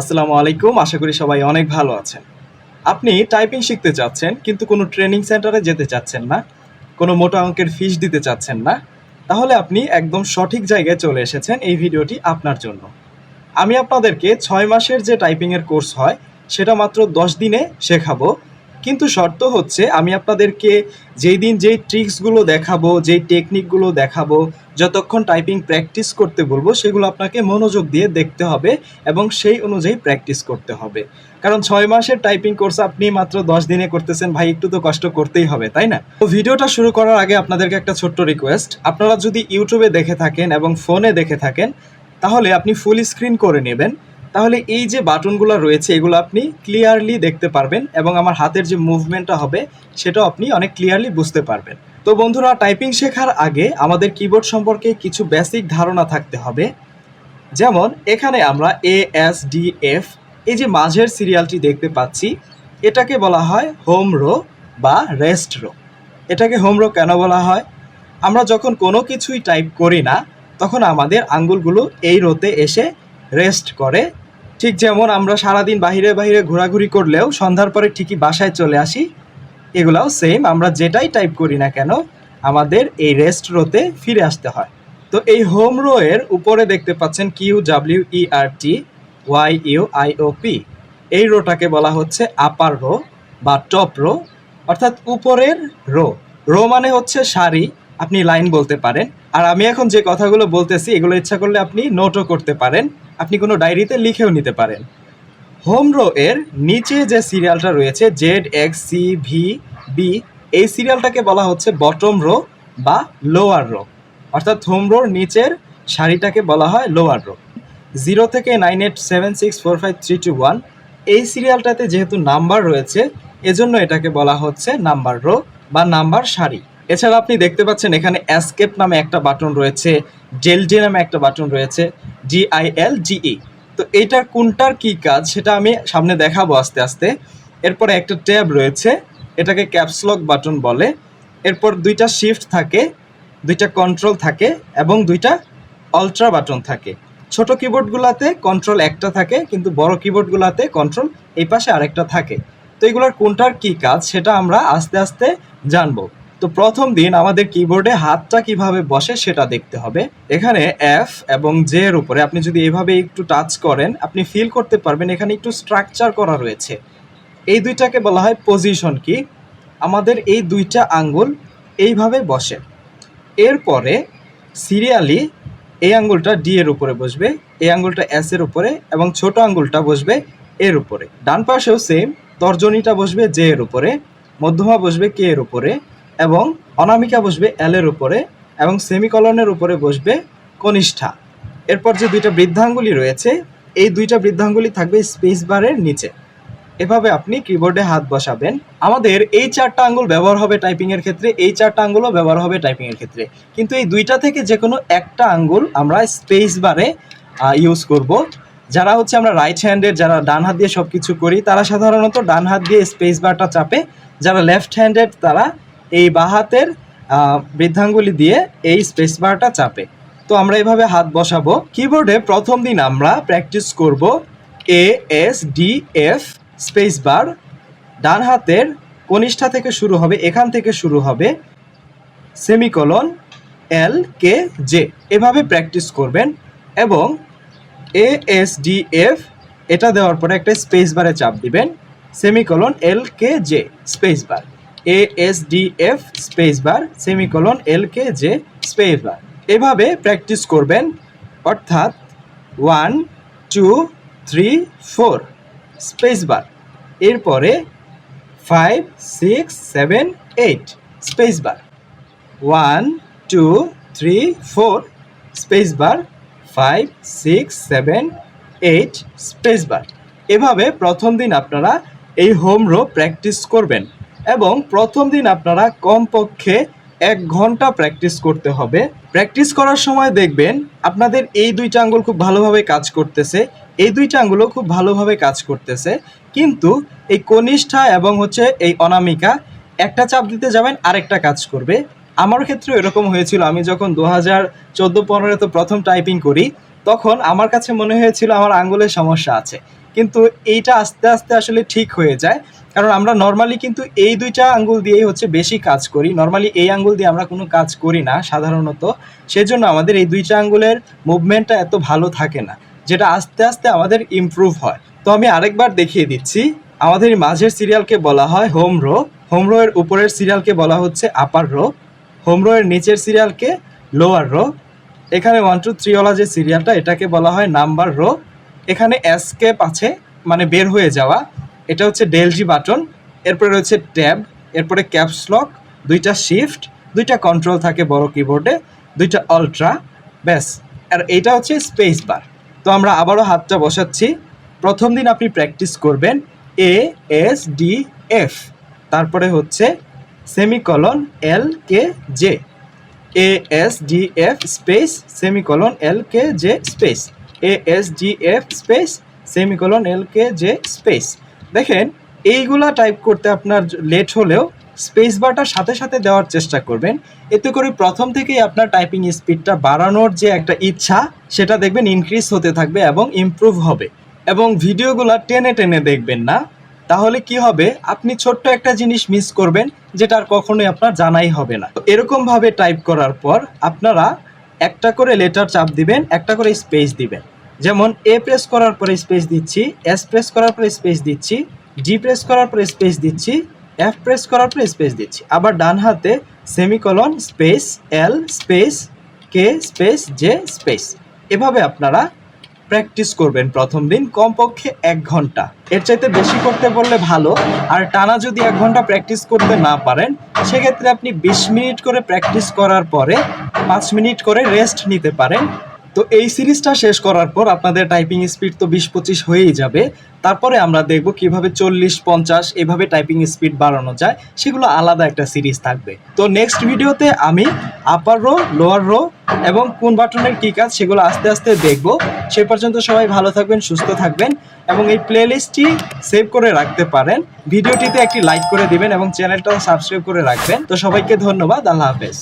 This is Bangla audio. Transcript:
আসসালামু আলাইকুম, আশা করি সবাই অনেক ভালো আছেন। আপনি টাইপিং শিখতে চাচ্ছেন, কিন্তু কোনো ট্রেনিং সেন্টারে যেতে চাচ্ছেন না, কোনো মোটা অঙ্কের ফিস দিতে চাচ্ছেন না, তাহলে আপনি একদম সঠিক জায়গায় চলে এসেছেন এই ভিডিওটি আপনার জন্য। আমি আপনাদেরকে ছয় মাসের যে টাইপিংয়ের কোর্স হয়, সেটা মাত্র দশ দিনে শেখাবো। কিন্তু শর্ত হচ্ছে আমি আপনাদেরকে যেই দিন যেই ট্রিক্সগুলো দেখাবো, যেই টেকনিকগুলো দেখাবো, যতক্ষণ টাইপিং প্র্যাকটিস করতে বলব, সেগুলো আপনাকে মনোযোগ দিয়ে দেখতে হবে এবং সেই অনুযায়ী প্র্যাকটিস করতে হবে। কারণ ছয় মাসের টাইপিং কোর্স আপনি মাত্র দশ দিনে করতেছেন, ভাই, একটু তো কষ্ট করতেই হবে, তাই না? তো ভিডিওটা শুরু করার আগে আপনাদেরকে একটা ছোট্ট রিকোয়েস্ট আপনারা যদি ইউটিউবে দেখে থাকেন এবং ফোনে দেখে থাকেন, তাহলে আপনি ফুল স্ক্রিন করে নেবেন। তাহলে এই যে বাটনগুলো রয়েছে, এগুলো আপনি ক্লিয়ারলি দেখতে পারবেন এবং আমার হাতের যে মুভমেন্টটা হবে, সেটাও আপনি অনেক ক্লিয়ারলি বুঝতে পারবেন। তো বন্ধুরা টাইপিং শেখার আগে আমাদের কিবোর্ড সম্পর্কে কিছু বেসিক ধারণা থাকতে হবে। যেমন, এখানে আমরা এ এস ডি এফ এই যে মাঝের সিরিয়ালটি দেখতে পাচ্ছি, এটাকে বলা হয় হোম রো বা রেস্ট রো এটাকে হোম রো কেন বলা হয়? আমরা যখন কোনো কিছুই টাইপ করি না, তখন আমাদের আঙ্গুলগুলো এই রোতে এসে রেস্ট করে। ঠিক যেমন আমরা সারাদিন বাইরে বাইরে ঘোরাঘুরি করলেও সন্ধ্যার পরে ঠিকই বাসায় চলে আসি। এগুলাও সেম আমরা যেটাই টাইপ করি না কেন, আমাদের এই রেস্ট রোতে ফিরে আসতে হয়। তো এই হোম রো এর উপরে দেখতে পাচ্ছেন Q W E R T Y U I O P এই রোটাকে বলা হচ্ছে আপার রো বা টপ রো অর্থাৎ উপরের রো রো মানে হচ্ছে সারি, আপনি লাইন বলতে পারেন। আর আমি এখন যে কথাগুলো বলতেছি, এগুলো ইচ্ছা করলে আপনি নোটও করতে পারেন। আপনি কোনো ডায়েরিতে লিখেও নিতে পারেন। হোম রো এর নিচে যে সিরিয়ালটা রয়েছে, Z, X, C, V, B, এই সিরিয়ালটাকে বলা হচ্ছে বটম রো বা লোয়ার রো। অর্থাৎ হোম রোর নিচের শাড়িটাকে বলা হয় লোয়ার রো। জিরো থেকে nine eight seven six four five three two one, এই সিরিয়ালটাতে যেহেতু নাম্বার রয়েছে, এজন্য এটাকে বলা হচ্ছে নাম্বার রো বা নাম্বার সারি। এছাড়া আপনি দেখতে পাচ্ছেন এখানে অ্যাসকেপ নামে একটা বাটন রয়েছে ডেলডি নামে একটা বাটন রয়েছে জিআইএল জিই তো এইটার কোনটার কি কাজ সেটা আমি সামনে দেখাবো আস্তে আস্তে। এরপরে একটা ট্যাব রয়েছে, এটাকে ক্যাপসলক বাটন বলে। এরপর দুইটা শিফট থাকে, দুইটা কন্ট্রোল থাকে এবং দুইটা অল্ট্রা বাটন থাকে। ছোট কিবোর্ডগুলোতে কন্ট্রোল একটা থাকে, কিন্তু বড় কিবোর্ডগুলোতে কন্ট্রোল এই পাশে আরেকটা থাকে। তো এগুলোর কোনটার কি কাজ সেটা আমরা আস্তে আস্তে জানব। তো প্রথম দিন আমাদের কিবোর্ডে হাতটা কীভাবে বসে সেটা দেখতে হবে। এখানে এফ এবং জে এর উপরে আপনি যদি এভাবে একটু টাচ করেন, আপনি ফিল করতে পারবেন এখানে একটু স্ট্রাকচার করা রয়েছে। এই দুইটাকে বলা হয় পজিশন কি আমাদের এই দুইটা আঙ্গুল এইভাবে বসে। এরপরে সিরিয়ালি এই আঙ্গুলটা ডি এর উপরে বসবে, এই আঙ্গুলটা এস এর উপরে এবং ছোট আঙ্গুলটা বসবে এর উপরে। ডান পাশেও সেম তর্জনীটা বসবে জে এর উপরে, মধ্যমা বসবে কে এর উপরে এবং অনামিকা বসবে এল এর উপরে এবং সেমিকলনের উপরে বসবে কনিষ্ঠা। এরপর যে দুইটা বৃদ্ধাঙ্গুলি রয়েছে, এই দুইটা বৃদ্ধাঙ্গুলি থাকবে স্পেস বারের নিচে। এভাবে আপনি কিবোর্ডে হাত বসাবেন। আমাদের এই চারটা আঙ্গুল ব্যবহার হবে টাইপিং এর ক্ষেত্রে, এই চারটা আঙ্গুলও ব্যবহার হবে টাইপিং এর ক্ষেত্রে। কিন্তু এই দুইটা থেকে যে কোনো একটা আঙ্গুল আমরা স্পেস বারে ইউজ করব। যারা হচ্ছে আমরা রাইট হ্যান্ডের যারা ডান হাত দিয়ে সব কিছু করি, তারা সাধারণত ডান হাত দিয়ে স্পেস বারটা চাপে। যারা লেফট হ্যান্ডেড তারা এই বাঁ হাতের বৃদ্ধাঙ্গুলি দিয়ে এই স্পেস বারটা চাপে। তো আমরা এভাবে হাত বসাবো। কিবোর্ডে প্রথম দিন আমরা প্র্যাকটিস করব A S D F space bar ডান হাতের কনিষ্ঠা থেকে শুরু হবে, এখান থেকে শুরু হবে সেমিকলন এল কে জে এভাবে প্র্যাকটিস করবেন এবং এ এস ডি এফ এটা দেওয়ার পরে একটা স্পেস বারে চাপ দিবেন। Semicolon L K J space bar A S D F space bar semicolon L K J space bar এভাবে প্র্যাকটিস করবেন, অর্থাৎ one two three four space bar এরপরে five six seven eight space bar one two three four space bar five six seven eight space bar এভাবে প্রথম দিন আপনারা এই হোম রো প্র্যাকটিস করবেন। এবং প্রথম দিন আপনারা কমপক্ষে এক ঘণ্টা প্র্যাকটিস করতে হবে। প্র্যাকটিস করার সময় দেখবেন আপনাদের এই দুইটা আঙ্গুল খুব ভালোভাবে কাজ করতেছে, এই দুইটা আঙ্গুলও খুব ভালোভাবে কাজ করতেছে। কিন্তু এই কনিষ্ঠা এবং হচ্ছে এই অনামিকা একটা চাপ দিতে যাবেন, আরেকটা কাজ করবে। আমার ক্ষেত্রে এরকম হয়েছিল, আমি যখন দু হাজার চোদ্দ পনেরোতে প্রথম টাইপিং করি, তখন আমার কাছে মনে হয়েছিল আমার আঙ্গুলের সমস্যা আছে। কিন্তু এইটা আস্তে আস্তে আসলে ঠিক হয়ে যায়। কারণ আমরা নর্মালি কিন্তু এই দুইটা আঙ্গুল দিয়েই হচ্ছে বেশি কাজ করি। নর্মালি এই আঙ্গুল দিয়ে আমরা কোনো কাজ করি না সাধারণত। সেজন্য আমাদের এই দুইটা আঙ্গুলের মুভমেন্টটা এত ভালো থাকে না, যেটা আস্তে আস্তে আমাদের ইমপ্রুভ হয়। তো আমি আরেকবার দেখিয়ে দিচ্ছি। আমাদের মাঝের সিরিয়ালকে বলা হয় হোম রো হোম রোয়ের উপরের সিরিয়ালকে বলা হচ্ছে আপার রো হোম রোয়ের নিচের সিরিয়ালকে লোয়ার রো এখানে ওয়ান টু থ্রিওয়ালা যে সিরিয়ালটা এটাকে বলা হয় নাম্বার রো এখানে এসকেপ আছে মানে বের হয়ে যাওয়া। এটা হচ্ছে ডেলজি বাটন, এরপরে রয়েছে ট্যাব, এরপরে ক্যাপস লক, দুইটা শিফট, দুইটা কন্ট্রোল থাকে বড় কিবোর্ডে, দুইটা আলট্রা, ব্যাস। আর এটা হচ্ছে স্পেস বার। তো আমরা আবারও হাতটা বসাচ্ছি। প্রথম দিন আপনি প্র্যাকটিস করবেন এ এস ডি এফ তারপরে হচ্ছে semicolon L K J A S D F space, semicolon L K J space. A S D F space, semicolon L K J space. দেখেন, এইগুলা টাইপ করতে আপনার লেট হলেও স্পেস বারটার সাথে সাথে দেওয়ার চেষ্টা করবেন। এতে করে প্রথম থেকেই আপনার টাইপিং স্পিডটা বাড়ানোর যে একটা ইচ্ছা, সেটা দেখবেন ইনক্রিজ হতে থাকবে এবং ইমপ্রুভ হবে। এবং ভিডিওগুলো টেনে টেনে দেখবেন না। তাহলে কি হবে? আপনি ছোট্ট একটা জিনিস মিস করবেন, যেটা আর কখনোই আপনার জানাই হবে না। তো এরকম ভাবে টাইপ করার পর আপনারা একটা করে লেটার চাপ দিবেন, একটা করে স্পেস দিবেন। যেমন এ প্রেস করার পরে স্পেস দিচ্ছি এস প্রেস করার পরে স্পেস দিচ্ছি জি প্রেস করার পরে স্পেস দিচ্ছি এফ প্রেস করার পরে স্পেস দিচ্ছি। আবার ডান হাতে semicolon space L space K space J space এভাবে আপনারা প্র্যাকটিস করবেন প্রথম দিন, কমপক্ষে এক ঘণ্টা। এর চাইতে বেশি করতে বললে ভালো, আর টানা যদি এক ঘণ্টা প্র্যাকটিস করতে না পারেন, সেক্ষেত্রে আপনি বিশ মিনিট করে প্র্যাকটিস করার পরে পাঁচ মিনিট করে রেস্ট নিতে পারেন। তো এই সিরিজটা শেষ করার পর আপনাদের টাইপিং স্পিড তো বিশ পঁচিশ হয়েই যাবে। তারপরে আমরা দেখব কীভাবে চল্লিশ, পঞ্চাশ এভাবে টাইপিং স্পিড বাড়ানো যায়। সেগুলো আলাদা একটা সিরিজ থাকবে। তো নেক্সট ভিডিওতে আমি আপার রো লোয়ার রো এবং কোন বাটনের কী কাজ সেগুলো আস্তে আস্তে দেখব। সে পর্যন্ত সবাই ভালো থাকবেন, সুস্থ থাকবেন এবং এই প্লেলিস্টটি সেভ করে রাখতে পারেন। ভিডিওটিতে একটি লাইক করে দিবেন এবং চ্যানেলটাও সাবস্ক্রাইব করে রাখবেন। তো সবাইকে ধন্যবাদ, আল্লাহ হাফেজ।